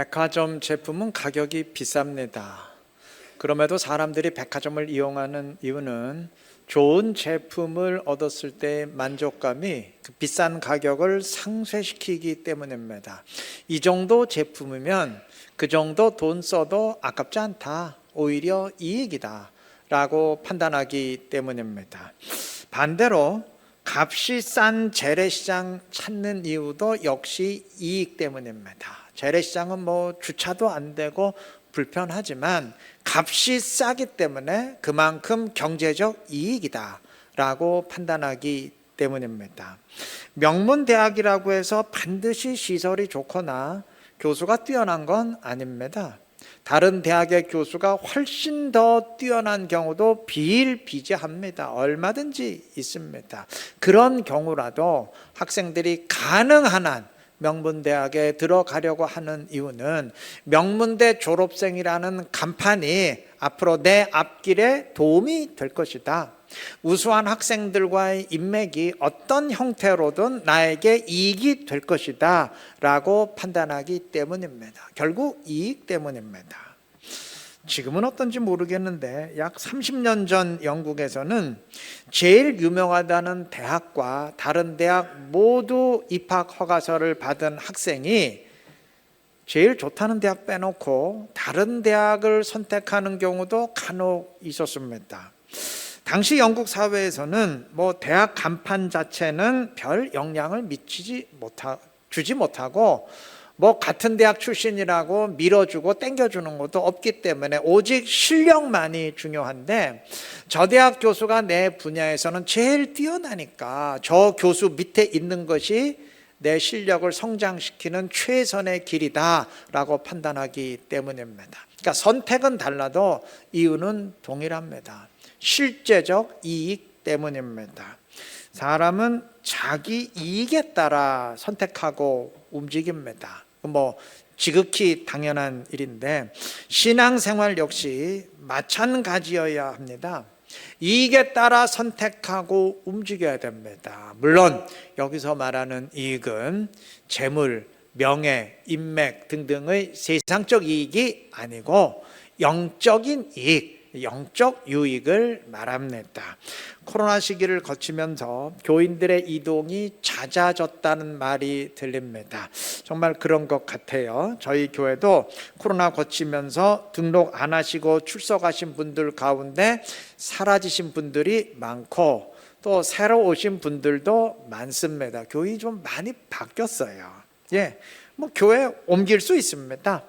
백화점 제품은 가격이 비쌉니다. 그럼에도 사람들이 백화점을 이용하는 이유는 좋은 제품을 얻었을 때 만족감이 그 비싼 가격을 상쇄시키기 때문입니다. 이 정도 제품이면 그 정도 돈 써도 아깝지 않다. 오히려 이익이다. 라고 판단하기 때문입니다. 반대로 값이 싼 재래시장 찾는 이유도 역시 이익 때문입니다. 재래시장은 뭐 주차도 안 되고 불편하지만 값이 싸기 때문에 그만큼 경제적 이익이다라고 판단하기 때문입니다. 명문 대학이라고 해서 반드시 시설이 좋거나 교수가 뛰어난 건 아닙니다. 다른 대학의 교수가 훨씬 더 뛰어난 경우도 비일비재합니다. 얼마든지 있습니다. 그런 경우라도 학생들이 가능한 한 명문대학에 들어가려고 하는 이유는 명문대 졸업생이라는 간판이 앞으로 내 앞길에 도움이 될 것이다. 우수한 학생들과의 인맥이 어떤 형태로든 나에게 이익이 될 것이다. 라고 판단하기 때문입니다. 결국 이익 때문입니다. 지금은 어떤지 모르겠는데 약 30년 전 영국에서는 제일 유명하다는 대학과 다른 대학 모두 입학 허가서를 받은 학생이 제일 좋다는 대학 빼놓고 다른 대학을 선택하는 경우도 간혹 있었습니다. 당시 영국 사회에서는 뭐 대학 간판 자체는 별 영향을 미치지 못하 주지 못하고 뭐 같은 대학 출신이라고 밀어주고 땡겨주는 것도 없기 때문에 오직 실력만이 중요한데 저 대학 교수가 내 분야에서는 제일 뛰어나니까 저 교수 밑에 있는 것이 내 실력을 성장시키는 최선의 길이다라고 판단하기 때문입니다. 그러니까 선택은 달라도 이유는 동일합니다. 실제적 이익 때문입니다. 사람은 자기 이익에 따라 선택하고 움직입니다. 뭐 지극히 당연한 일인데 신앙생활 역시 마찬가지여야 합니다. 이익에 따라 선택하고 움직여야 됩니다. 물론 여기서 말하는 이익은 재물, 명예, 인맥 등등의 세상적 이익이 아니고 영적인 이익, 영적 유익을 말합니다. 코로나 시기를 거치면서 교인들의 이동이 잦아졌다는 말이 들립니다. 정말 그런 것 같아요. 저희 교회도 코로나 거치면서 등록 안 하시고 출석하신 분들 가운데 사라지신 분들이 많고 또 새로 오신 분들도 많습니다. 교회 좀 많이 바뀌었어요. 예. 뭐 교회 옮길 수 있습니다.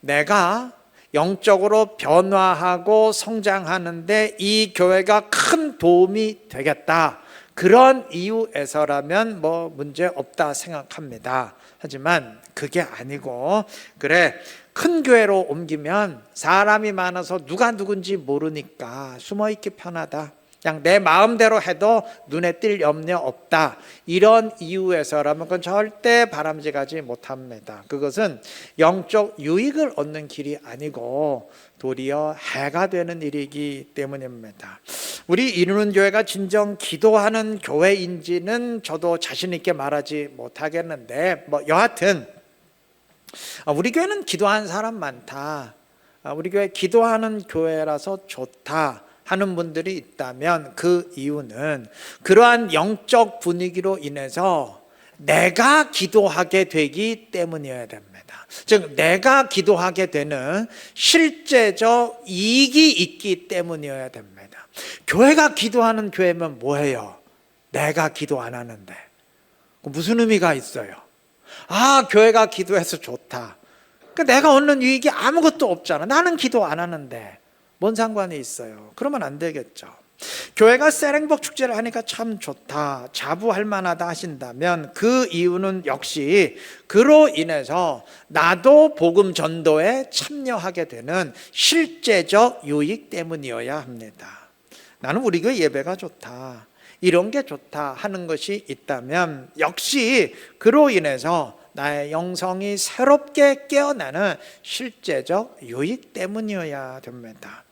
내가 영적으로 변화하고 성장하는데 이 교회가 큰 도움이 되겠다. 그런 이유에서라면 뭐 문제 없다 생각합니다. 하지만 그게 아니고 그래 큰 교회로 옮기면 사람이 많아서 누가 누군지 모르니까 숨어 있기 편하다. 그냥 내 마음대로 해도 눈에 띌 염려 없다. 이런 이유에서라면 그건 절대 바람직하지 못합니다. 그것은 영적 유익을 얻는 길이 아니고 도리어 해가 되는 일이기 때문입니다. 우리 이루는 교회가 진정 기도하는 교회인지는 저도 자신 있게 말하지 못하겠는데 뭐 여하튼 우리 교회는 기도하는 사람 많다. 우리 교회 기도하는 교회라서 좋다. 하는 분들이 있다면 그 이유는 그러한 영적 분위기로 인해서 내가 기도하게 되기 때문이어야 됩니다. 즉, 내가 기도하게 되는 실제적 이익이 있기 때문이어야 됩니다. 교회가 기도하는 교회면 뭐예요? 내가 기도 안 하는데. 무슨 의미가 있어요? 아, 교회가 기도해서 좋다. 그러니까 내가 얻는 이익이 아무것도 없잖아. 나는 기도 안 하는데. 뭔 상관이 있어요? 그러면 안 되겠죠. 교회가 세랭복 축제를 하니까 참 좋다, 자부할 만하다 하신다면 그 이유는 역시 그로 인해서 나도 복음 전도에 참여하게 되는 실제적 유익 때문이어야 합니다. 나는 우리 교회 예배가 좋다. 이런 게 좋다 하는 것이 있다면 역시 그로 인해서 나의 영성이 새롭게 깨어나는 실제적 유익 때문이어야 됩니다.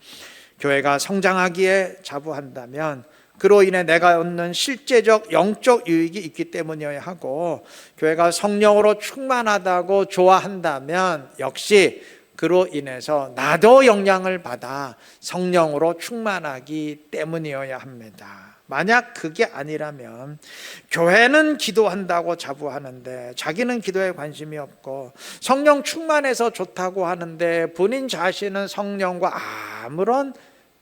교회가 성장하기에 자부한다면 그로 인해 내가 얻는 실제적 영적 유익이 있기 때문이어야 하고 교회가 성령으로 충만하다고 좋아한다면 역시 그로 인해서 나도 영향을 받아 성령으로 충만하기 때문이어야 합니다. 만약 그게 아니라면 교회는 기도한다고 자부하는데 자기는 기도에 관심이 없고 성령 충만해서 좋다고 하는데 본인 자신은 성령과 아무런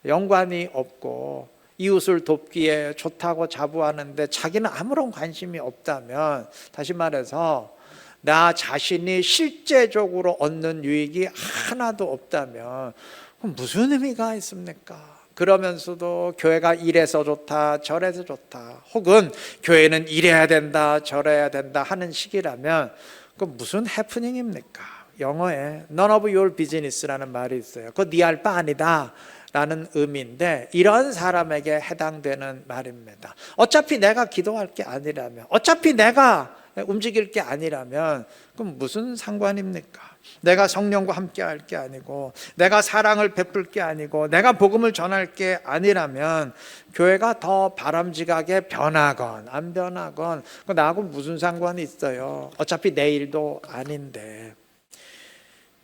연관이 없고 이웃을 돕기에 좋다고 자부하는데 자기는 아무런 관심이 없다면 다시 말해서 나 자신이 실제적으로 얻는 유익이 하나도 없다면 무슨 의미가 있습니까? 그러면서도 교회가 이래서 좋다, 저래서 좋다, 혹은 교회는 이래야 된다, 저래야 된다 하는 식이라면 그 무슨 해프닝입니까? 영어에 none of your business라는 말이 있어요. 그거 네알 바 아니다. 라는 의미인데 이런 사람에게 해당되는 말입니다. 어차피 내가 기도할 게 아니라면 어차피 내가 움직일 게 아니라면 그럼 무슨 상관입니까? 내가 성령과 함께 할 게 아니고 내가 사랑을 베풀 게 아니고 내가 복음을 전할 게 아니라면 교회가 더 바람직하게 변하건 안 변하건 그 나하고 무슨 상관이 있어요? 어차피 내 일도 아닌데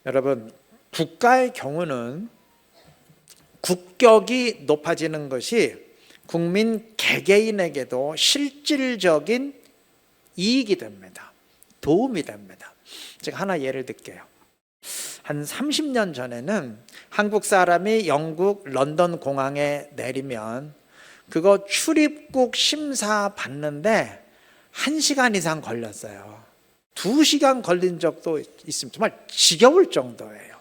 여러분 국가의 경우는 국격이 높아지는 것이 국민 개개인에게도 실질적인 이익이 됩니다. 도움이 됩니다. 제가 하나 예를 들게요. 한 30년 전에는 한국 사람이 영국 런던 공항에 내리면 그거 출입국 심사 받는데 1시간 이상 걸렸어요. 2시간 걸린 적도 있습니다. 정말 지겨울 정도예요.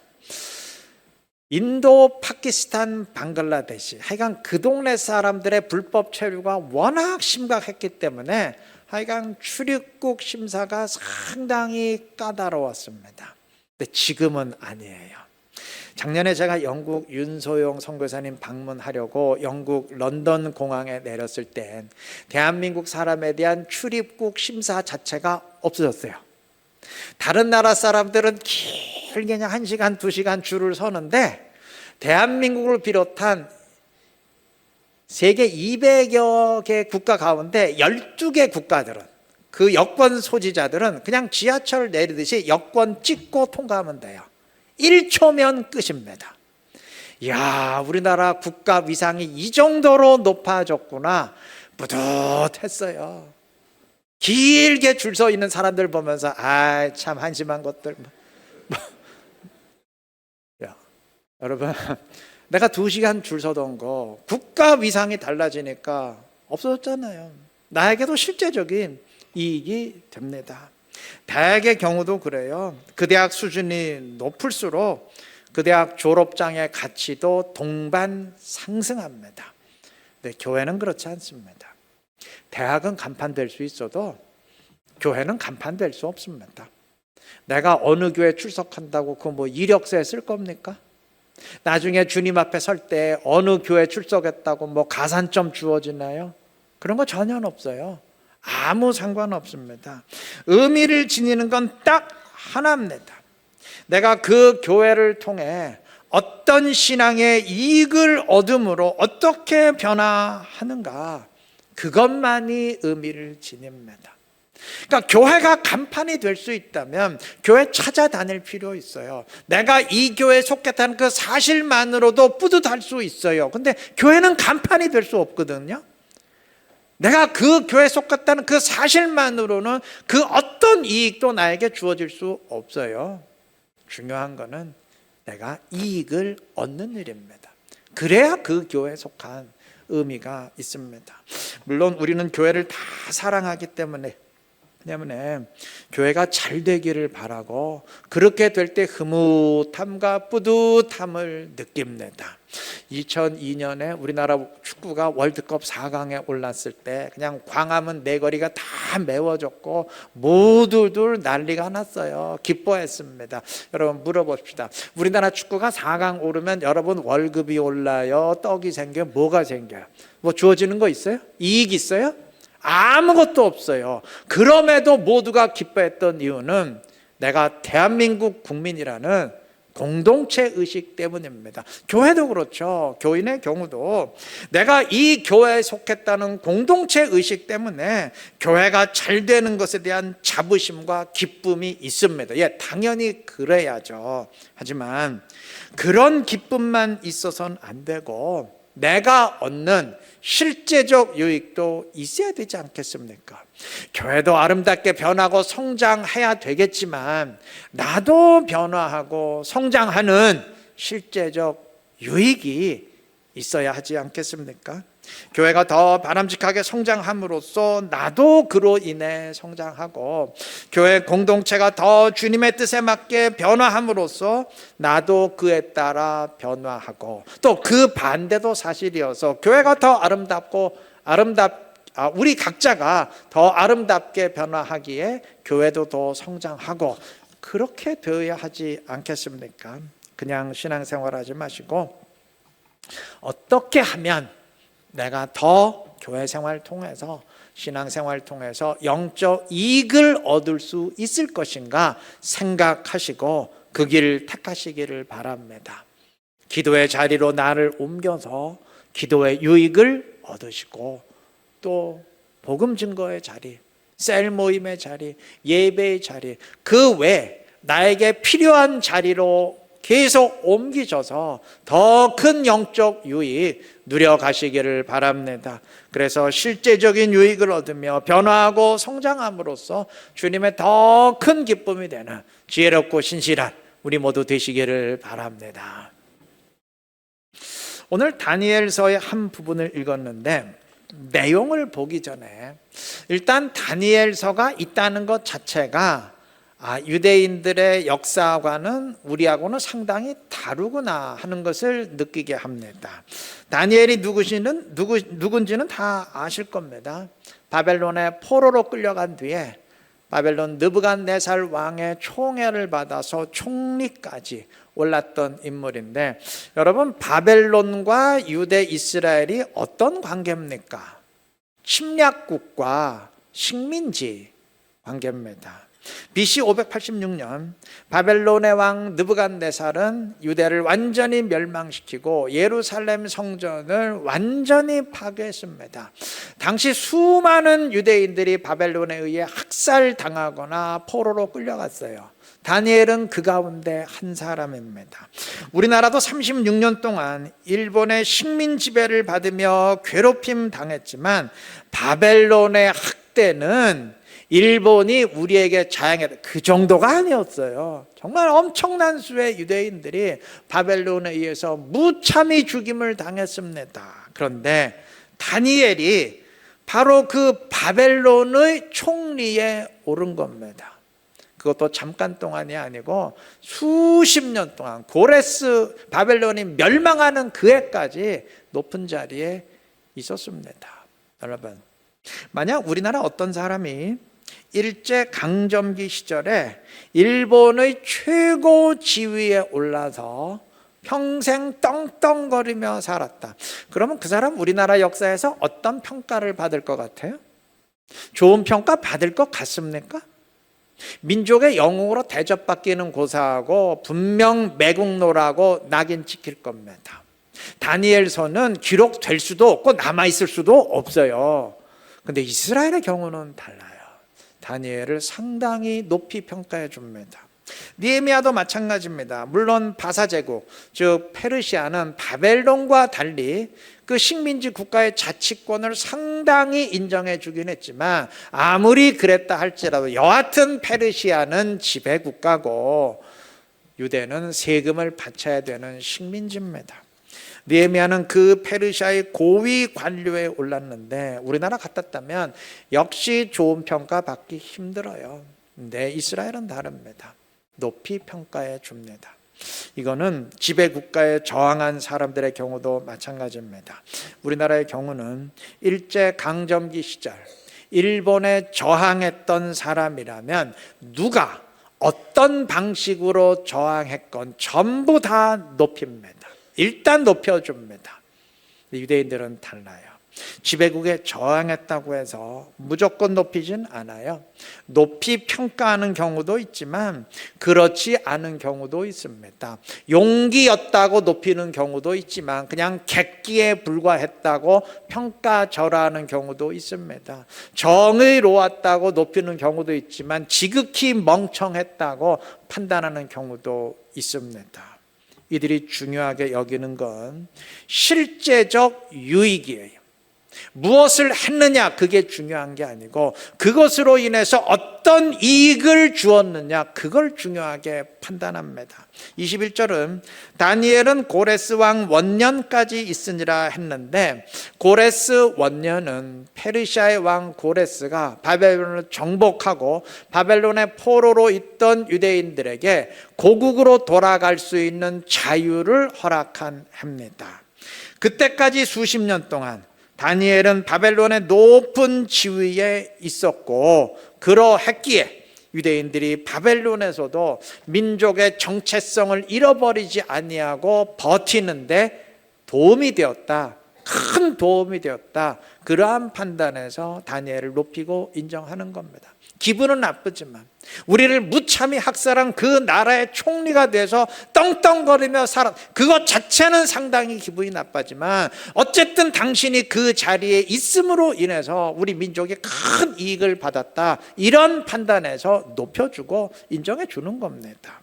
인도, 파키스탄, 방글라데시 하여간 그 동네 사람들의 불법 체류가 워낙 심각했기 때문에 하여간 출입국 심사가 상당히 까다로웠습니다. 근데 지금은 아니에요. 작년에 제가 영국 윤소영 선교사님 방문하려고 영국 런던 공항에 내렸을 땐 대한민국 사람에 대한 출입국 심사 자체가 없어졌어요. 다른 나라 사람들은 길게 그냥 1시간, 2시간 줄을 서는데 대한민국을 비롯한 세계 200여 개 국가 가운데 12개 국가들은 그 여권 소지자들은 그냥 지하철 내리듯이 여권 찍고 통과하면 돼요. 1초면 끝입니다. 야, 우리나라 국가 위상이 이 정도로 높아졌구나. 뿌듯했어요. 길게 줄 서 있는 사람들 보면서 아, 참 한심한 것들. 야, 여러분, 내가 두 시간 줄 서던 거 국가 위상이 달라지니까 없어졌잖아요. 나에게도 실제적인 이익이 됩니다. 대학의 경우도 그래요. 그 대학 수준이 높을수록 그 대학 졸업장의 가치도 동반 상승합니다. 근데 교회는 그렇지 않습니다. 대학은 간판될 수 있어도 교회는 간판될 수 없습니다. 내가 어느 교회 출석한다고 그 뭐 이력서에 쓸 겁니까? 나중에 주님 앞에 설 때 어느 교회 출석했다고 뭐 가산점 주어지나요? 그런 거 전혀 없어요. 아무 상관없습니다. 의미를 지니는 건 딱 하나입니다. 내가 그 교회를 통해 어떤 신앙의 이익을 얻음으로 어떻게 변화하는가 그것만이 의미를 지닙니다. 그러니까 교회가 간판이 될 수 있다면 교회 찾아다닐 필요 있어요. 내가 이 교회에 속했다는 그 사실만으로도 뿌듯할 수 있어요. 근데 교회는 간판이 될 수 없거든요. 내가 그 교회에 속했다는 그 사실만으로는 그 어떤 이익도 나에게 주어질 수 없어요. 중요한 거는 내가 이익을 얻는 일입니다. 그래야 그 교회에 속한 의미가 있습니다. 물론 우리는 교회를 다 사랑하기 때문에 때문에 교회가 잘 되기를 바라고 그렇게 될 때 흐뭇함과 뿌듯함을 느낍니다. 2002년에 우리나라 축구가 월드컵 4강에 올랐을 때 그냥 광화문 내거리가 다 메워졌고 모두들 난리가 났어요. 기뻐했습니다. 여러분 물어봅시다. 우리나라 축구가 4강 오르면 여러분 월급이 올라요? 떡이 생겨요? 뭐가 생겨요? 뭐 주어지는 거 있어요? 이익 있어요? 아무것도 없어요. 그럼에도 모두가 기뻐했던 이유는 내가 대한민국 국민이라는 공동체 의식 때문입니다. 교회도 그렇죠. 교인의 경우도 내가 이 교회에 속했다는 공동체 의식 때문에 교회가 잘 되는 것에 대한 자부심과 기쁨이 있습니다. 예, 당연히 그래야죠. 하지만 그런 기쁨만 있어서는 안 되고 내가 얻는 실제적 유익도 있어야 되지 않겠습니까? 교회도 아름답게 변하고 성장해야 되겠지만 나도 변화하고 성장하는 실제적 유익이 있어야 하지 않겠습니까? 교회가 더 바람직하게 성장함으로써 나도 그로 인해 성장하고 교회 공동체가 더 주님의 뜻에 맞게 변화함으로써 나도 그에 따라 변화하고 또 그 반대도 사실이어서 교회가 더 아름답고 아름답 아, 우리 각자가 더 아름답게 변화하기에 교회도 더 성장하고 그렇게 되어야 하지 않겠습니까? 그냥 신앙생활 하지 마시고 어떻게 하면 내가 더 교회 생활 통해서 신앙 생활 통해서 영적 이익을 얻을 수 있을 것인가 생각하시고 그 길을 택하시기를 바랍니다. 기도의 자리로 나를 옮겨서 기도의 유익을 얻으시고 또 복음 증거의 자리, 셀 모임의 자리, 예배의 자리, 그 외 나에게 필요한 자리로 계속 옮기셔서 더 큰 영적 유익 누려가시기를 바랍니다. 그래서 실제적인 유익을 얻으며 변화하고 성장함으로써 주님의 더 큰 기쁨이 되는 지혜롭고 신실한 우리 모두 되시기를 바랍니다. 오늘 다니엘서의 한 부분을 읽었는데 내용을 보기 전에 일단 다니엘서가 있다는 것 자체가 아, 유대인들의 역사와는 우리하고는 상당히 다르구나 하는 것을 느끼게 합니다. 다니엘이 누구시는 누구 누군지는 다 아실 겁니다. 바벨론의 포로로 끌려간 뒤에 바벨론 느부갓네살 왕의 총애를 받아서 총리까지 올랐던 인물인데 여러분 바벨론과 유대 이스라엘이 어떤 관계입니까? 침략국과 식민지 관계입니다. BC 586년 바벨론의 왕 느부갓네살은 유대를 완전히 멸망시키고 예루살렘 성전을 완전히 파괴했습니다. 당시 수많은 유대인들이 바벨론에 의해 학살당하거나 포로로 끌려갔어요. 다니엘은 그 가운데 한 사람입니다. 우리나라도 36년 동안 일본의 식민 지배를 받으며 괴롭힘 당했지만 바벨론의 학대는 일본이 우리에게 자양했다. 그 정도가 아니었어요. 정말 엄청난 수의 유대인들이 바벨론에 의해서 무참히 죽임을 당했습니다. 그런데 다니엘이 바로 그 바벨론의 총리에 오른 겁니다. 그것도 잠깐 동안이 아니고 수십 년 동안 고레스 바벨론이 멸망하는 그 해까지 높은 자리에 있었습니다. 여러분, 만약 우리나라 어떤 사람이 일제 강점기 시절에 일본의 최고 지위에 올라서 평생 떵떵거리며 살았다. 그러면 그 사람 우리나라 역사에서 어떤 평가를 받을 것 같아요? 좋은 평가 받을 것 같습니까? 민족의 영웅으로 대접받기는 고사하고 분명 매국노라고 낙인 찍힐 겁니다. 다니엘서는 기록될 수도 없고 남아있을 수도 없어요. 근데 이스라엘의 경우는 달라요. 다니엘을 상당히 높이 평가해 줍니다. 니에미아도 마찬가지입니다. 물론 바사 제국, 즉 페르시아는 바벨론과 달리 그 식민지 국가의 자치권을 상당히 인정해 주긴 했지만 아무리 그랬다 할지라도 여하튼 페르시아는 지배 국가고 유대는 세금을 바쳐야 되는 식민지입니다. 느헤미야는 그 페르시아의 고위 관료에 올랐는데 우리나라 같았다면 역시 좋은 평가 받기 힘들어요. 근데 이스라엘은 다릅니다. 높이 평가해 줍니다. 이거는 지배 국가에 저항한 사람들의 경우도 마찬가지입니다. 우리나라의 경우는 일제 강점기 시절 일본에 저항했던 사람이라면 누가 어떤 방식으로 저항했건 전부 다 높입니다. 일단 높여줍니다. 유대인들은 달라요. 지배국에 저항했다고 해서 무조건 높이진 않아요. 높이 평가하는 경우도 있지만 그렇지 않은 경우도 있습니다. 용기였다고 높이는 경우도 있지만 그냥 객기에 불과했다고 평가절하하는 경우도 있습니다. 정의로웠다고 높이는 경우도 있지만 지극히 멍청했다고 판단하는 경우도 있습니다. 이들이 중요하게 여기는 건 실제적 유익이에요. 무엇을 했느냐 그게 중요한 게 아니고 그것으로 인해서 어떤 이익을 주었느냐 그걸 중요하게 판단합니다. 21절은 다니엘은 고레스 왕 원년까지 있으니라 했는데 고레스 원년은 페르시아의 왕 고레스가 바벨론을 정복하고 바벨론의 포로로 있던 유대인들에게 고국으로 돌아갈 수 있는 자유를 허락한 해입니다. 그때까지 수십 년 동안 다니엘은 바벨론의 높은 지위에 있었고 그러했기에 유대인들이 바벨론에서도 민족의 정체성을 잃어버리지 아니하고 버티는데 도움이 되었다. 큰 도움이 되었다. 그러한 판단에서 다니엘을 높이고 인정하는 겁니다. 기분은 나쁘지만 우리를 무참히 학살한 그 나라의 총리가 돼서 떵떵거리며 살아 그것 자체는 상당히 기분이 나빠지만 어쨌든 당신이 그 자리에 있음으로 인해서 우리 민족이 큰 이익을 받았다 이런 판단에서 높여주고 인정해 주는 겁니다.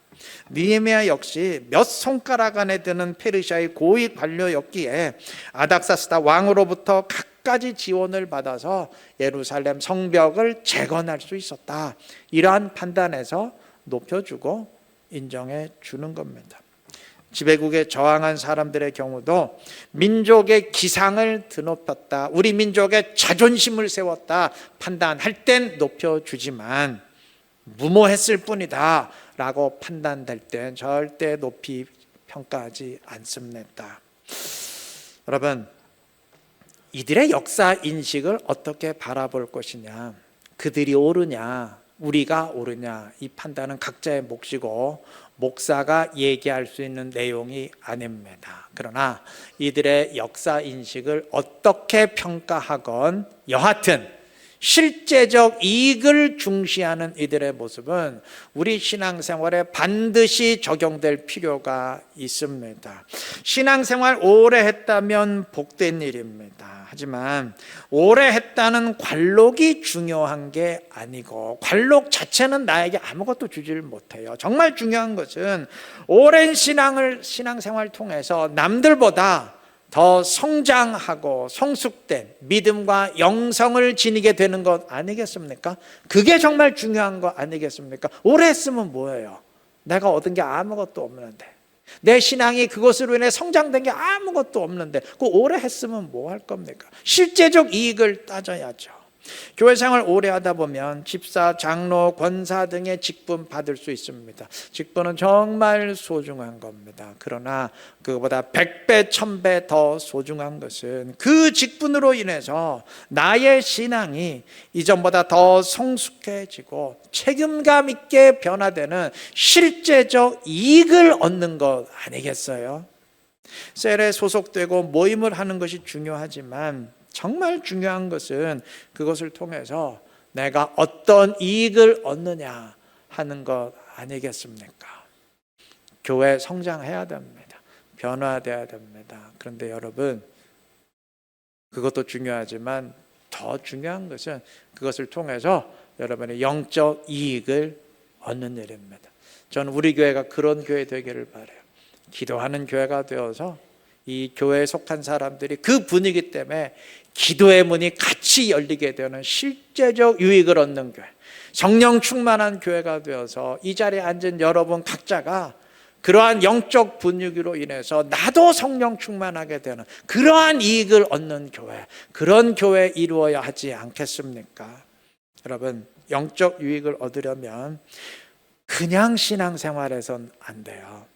니에미아 역시 몇 손가락 안에 드는 페르시아의 고위 관료였기에 아닥사스다 왕으로부터 각 가지 지원을 받아서 예루살렘 성벽을 재건할 수 있었다. 이러한 판단에서 높여주고 인정해 주는 겁니다. 지배국에 저항한 사람들의 경우도 민족의 기상을 드높였다. 우리 민족의 자존심을 세웠다. 판단할 땐 높여주지만 무모했을 뿐이다. 라고 판단될 땐 절대 높이 평가하지 않습니다. 여러분, 이들의 역사 인식을 어떻게 바라볼 것이냐, 그들이 옳으냐, 우리가 옳으냐, 이 판단은 각자의 몫이고, 목사가 얘기할 수 있는 내용이 아닙니다. 그러나 이들의 역사 인식을 어떻게 평가하건 여하튼 실제적 이익을 중시하는 이들의 모습은 우리 신앙생활에 반드시 적용될 필요가 있습니다. 신앙생활 오래 했다면 복된 일입니다. 하지만 오래 했다는 관록이 중요한 게 아니고 관록 자체는 나에게 아무것도 주지를 못해요. 정말 중요한 것은 오랜 신앙을 신앙생활 통해서 남들보다 더 성장하고 성숙된 믿음과 영성을 지니게 되는 것 아니겠습니까? 그게 정말 중요한 거 아니겠습니까? 오래 했으면 뭐예요? 내가 얻은 게 아무것도 없는데. 내 신앙이 그것으로 인해 성장된 게 아무것도 없는데 그 오래 했으면 뭐 할 겁니까? 실제적 이익을 따져야죠. 교회 생활 오래 하다 보면 집사, 장로, 권사 등의 직분 받을 수 있습니다. 직분은 정말 소중한 겁니다. 그러나 그보다 100배, 1000배 더 소중한 것은 그 직분으로 인해서 나의 신앙이 이전보다 더 성숙해지고 책임감 있게 변화되는 실제적 이익을 얻는 것 아니겠어요? 셀에 소속되고 모임을 하는 것이 중요하지만 정말 중요한 것은 그것을 통해서 내가 어떤 이익을 얻느냐 하는 것 아니겠습니까? 교회 성장해야 됩니다. 변화돼야 됩니다. 그런데 여러분, 그것도 중요하지만 더 중요한 것은 그것을 통해서 여러분의 영적 이익을 얻는 일입니다. 저는 우리 교회가 그런 교회 되기를 바래요. 기도하는 교회가 되어서 이 교회에 속한 사람들이 그 분위기 때문에 기도의 문이 같이 열리게 되는 실제적 유익을 얻는 교회. 성령 충만한 교회가 되어서 이 자리에 앉은 여러분 각자가 그러한 영적 분위기로 인해서 나도 성령 충만하게 되는 그러한 이익을 얻는 교회, 그런 교회 이루어야 하지 않겠습니까? 여러분, 영적 유익을 얻으려면 그냥 신앙생활에선 안 돼요.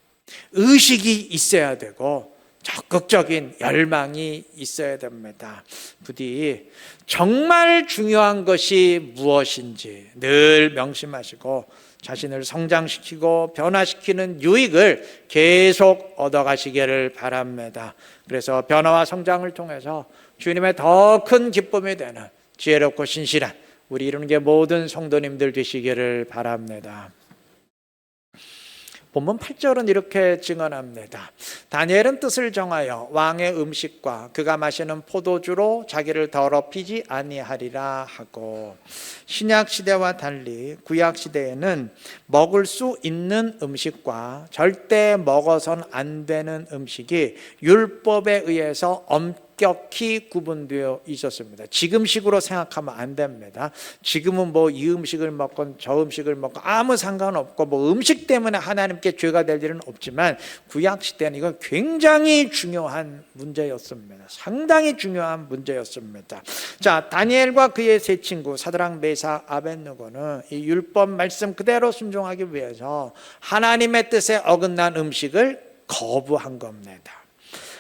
의식이 있어야 되고 적극적인 열망이 있어야 됩니다. 부디 정말 중요한 것이 무엇인지 늘 명심하시고 자신을 성장시키고 변화시키는 유익을 계속 얻어가시기를 바랍니다. 그래서 변화와 성장을 통해서 주님의 더 큰 기쁨이 되는 지혜롭고 신실한 우리 이루는 게 모든 성도님들 되시기를 바랍니다. 본문 8절은 이렇게 증언합니다. 다니엘은 뜻을 정하여 왕의 음식과 그가 마시는 포도주로 자기를 더럽히지 아니하리라 하고 신약 시대와 달리 구약 시대에는 먹을 수 있는 음식과 절대 먹어선 안 되는 음식이 율법에 의해서 엄 격히 구분되어 있었습니다. 지금식으로 생각하면 안 됩니다. 지금은 뭐 이 음식을 먹건 저 음식을 먹건 아무 상관없고 뭐 음식 때문에 하나님께 죄가 될 일은 없지만 구약 시대는 이건 굉장히 중요한 문제였습니다. 상당히 중요한 문제였습니다. 자, 다니엘과 그의 세 친구 사드랑 메사 아벤누고는 이 율법 말씀 그대로 순종하기 위해서 하나님의 뜻에 어긋난 음식을 거부한 겁니다.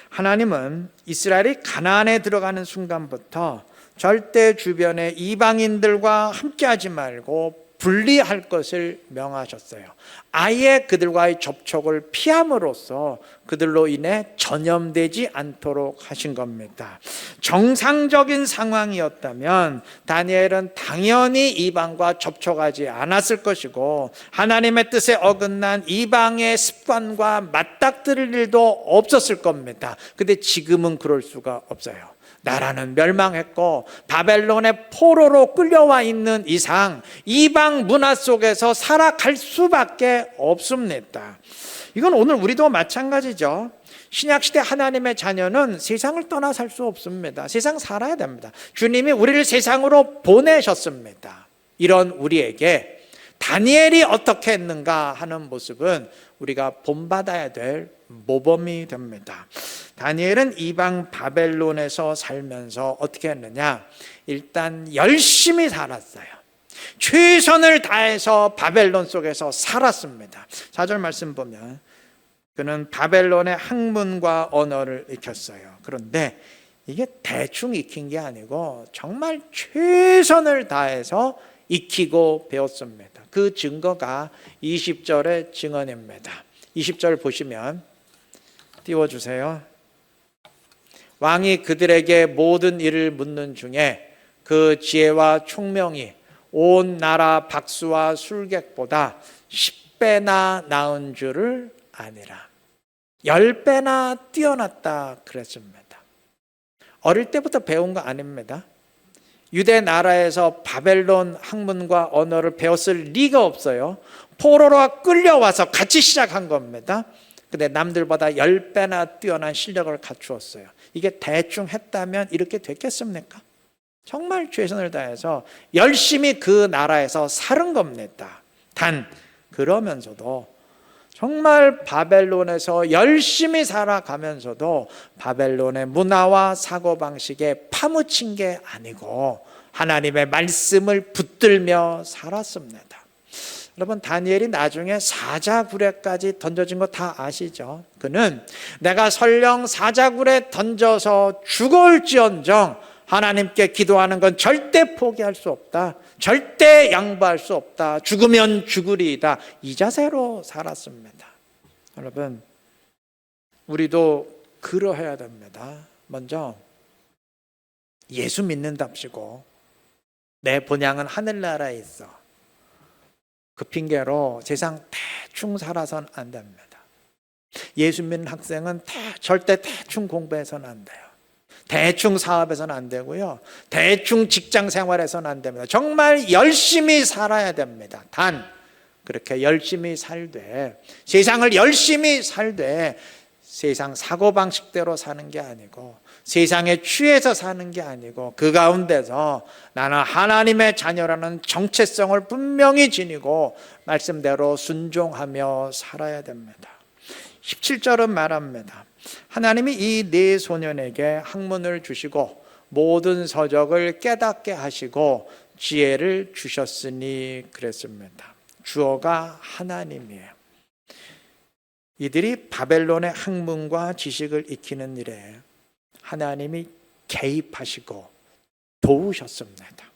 하나님은 이스라엘이 가나안에 들어가는 순간부터 절대 주변의 이방인들과 함께하지 말고 분리할 것을 명하셨어요. 아예 그들과의 접촉을 피함으로써 그들로 인해 전염되지 않도록 하신 겁니다. 정상적인 상황이었다면 다니엘은 당연히 이방과 접촉하지 않았을 것이고 하나님의 뜻에 어긋난 이방의 습관과 맞닥뜨릴 일도 없었을 겁니다. 근데 지금은 그럴 수가 없어요. 나라는 멸망했고 바벨론의 포로로 끌려와 있는 이상 이방 문화 속에서 살아갈 수밖에 없습니다. 이건 오늘 우리도 마찬가지죠. 신약 시대 하나님의 자녀는 세상을 떠나 살 수 없습니다. 세상 살아야 됩니다. 주님이 우리를 세상으로 보내셨습니다. 이런 우리에게 다니엘이 어떻게 했는가 하는 모습은 우리가 본받아야 될 모범이 됩니다. 다니엘은 이방 바벨론에서 살면서 어떻게 했느냐? 일단 열심히 살았어요. 최선을 다해서 바벨론 속에서 살았습니다. 4절 말씀 보면 그는 바벨론의 학문과 언어를 익혔어요. 그런데 이게 대충 익힌 게 아니고 정말 최선을 다해서 익히고 배웠습니다. 그 증거가 20절의 증언입니다. 20절 보시면 띄워주세요. 왕이 그들에게 모든 일을 묻는 중에 그 지혜와 총명이 온 나라 박수와 술객보다 10배나 나은 줄을 아니라 10배나 뛰어났다 그랬습니다. 어릴 때부터 배운 거 아닙니다. 유대 나라에서 바벨론 학문과 언어를 배웠을 리가 없어요. 포로로 끌려와서 같이 시작한 겁니다. 근데 남들보다 10배나 뛰어난 실력을 갖추었어요. 이게 대충 했다면 이렇게 됐겠습니까? 정말 최선을 다해서 열심히 그 나라에서 사는 겁니다. 단, 그러면서도 정말 바벨론에서 열심히 살아가면서도 바벨론의 문화와 사고방식에 파묻힌 게 아니고 하나님의 말씀을 붙들며 살았습니다. 여러분 다니엘이 나중에 사자굴에까지 던져진 거 다 아시죠? 그는 내가 설령 사자굴에 던져서 죽을지언정 하나님께 기도하는 건 절대 포기할 수 없다. 절대 양보할 수 없다. 죽으면 죽으리이다. 이 자세로 살았습니다. 여러분, 우리도 그러해야 됩니다. 먼저 예수 믿는답시고 내 본향은 하늘나라에 있어. 그 핑계로 세상 대충 살아선 안 됩니다. 예수 믿는 학생은 대, 절대 대충 공부해서는 안 돼요. 대충 사업에서는 안 되고요. 대충 직장 생활에서는 안 됩니다. 정말 열심히 살아야 됩니다. 단, 그렇게 열심히 살되, 세상을 열심히 살되, 세상 사고방식대로 사는 게 아니고, 세상에 취해서 사는 게 아니고, 그 가운데서 나는 하나님의 자녀라는 정체성을 분명히 지니고, 말씀대로 순종하며 살아야 됩니다. 17절은 말합니다. 하나님이 이 네 소년에게 학문을 주시고 모든 서적을 깨닫게 하시고 지혜를 주셨으니 그랬습니다. 주어가 하나님이에요. 이들이 바벨론의 학문과 지식을 익히는 일에 하나님이 개입하시고 도우셨습니다.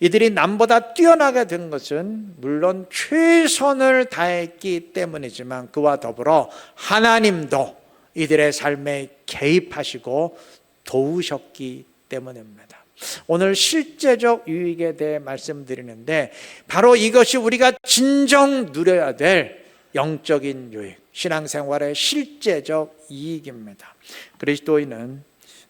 이들이 남보다 뛰어나게 된 것은 물론 최선을 다했기 때문이지만 그와 더불어 하나님도 이들의 삶에 개입하시고 도우셨기 때문입니다. 오늘 실제적 유익에 대해 말씀드리는데 바로 이것이 우리가 진정 누려야 될 영적인 유익, 신앙생활의 실제적 이익입니다. 그리스도인은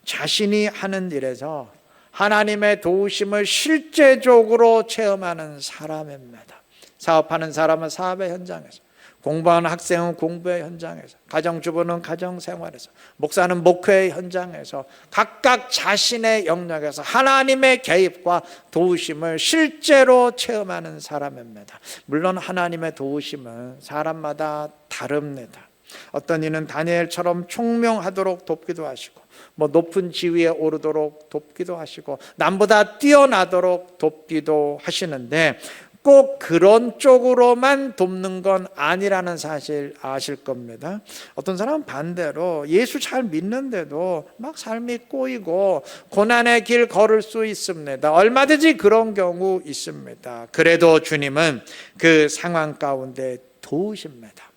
자신이 하는 일에서 하나님의 도우심을 실제적으로 체험하는 사람입니다. 사업하는 사람은 사업의 현장에서, 공부하는 학생은 공부의 현장에서, 가정주부는 가정생활에서, 목사는 목회의 현장에서 각각 자신의 영역에서 하나님의 개입과 도우심을 실제로 체험하는 사람입니다. 물론 하나님의 도우심은 사람마다 다릅니다. 어떤 이는 다니엘처럼 총명하도록 돕기도 하시고 뭐 높은 지위에 오르도록 돕기도 하시고 남보다 뛰어나도록 돕기도 하시는데 꼭 그런 쪽으로만 돕는 건 아니라는 사실 아실 겁니다. 어떤 사람은 반대로 예수 잘 믿는데도 막 삶이 꼬이고 고난의 길 걸을 수 있습니다. 얼마든지 그런 경우 있습니다. 그래도 주님은 그 상황 가운데 도우십니다.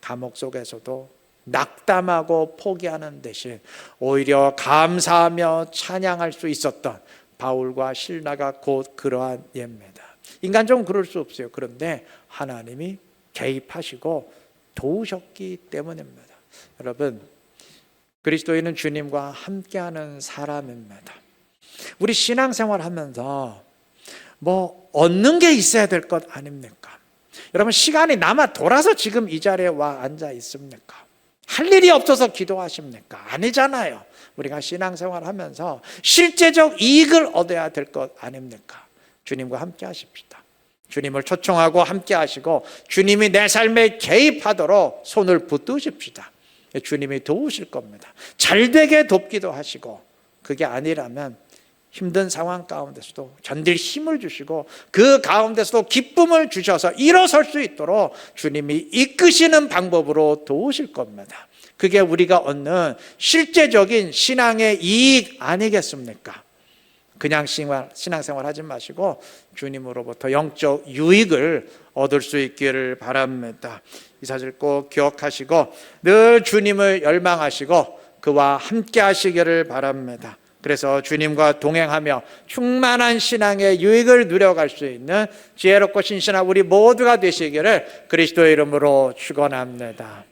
감옥 속에서도 낙담하고 포기하는 대신 오히려 감사하며 찬양할 수 있었던 바울과 신라가 곧 그러한 예입니다. 인간적으로 그럴 수 없어요. 그런데 하나님이 개입하시고 도우셨기 때문입니다. 여러분, 그리스도인은 주님과 함께하는 사람입니다. 우리 신앙생활 하면서 뭐 얻는 게 있어야 될 것 아닙니까? 여러분 시간이 남아 돌아서 지금 이 자리에 와 앉아 있습니까? 할 일이 없어서 기도하십니까? 아니잖아요. 우리가 신앙생활 하면서 실제적 이익을 얻어야 될 것 아닙니까? 주님과 함께 하십시다. 주님을 초청하고 함께 하시고 주님이 내 삶에 개입하도록 손을 붙드십시다. 주님이 도우실 겁니다. 잘 되게 돕기도 하시고 그게 아니라면 힘든 상황 가운데서도 견딜 힘을 주시고 그 가운데서도 기쁨을 주셔서 일어설 수 있도록 주님이 이끄시는 방법으로 도우실 겁니다. 그게 우리가 얻는 실제적인 신앙의 이익 아니겠습니까? 그냥 신앙, 신앙생활 하지 마시고 주님으로부터 영적 유익을 얻을 수 있기를 바랍니다. 이 사실 꼭 기억하시고 늘 주님을 열망하시고 그와 함께 하시기를 바랍니다. 그래서 주님과 동행하며 충만한 신앙의 유익을 누려갈 수 있는 지혜롭고 신신한 우리 모두가 되시기를 그리스도의 이름으로 축원합니다.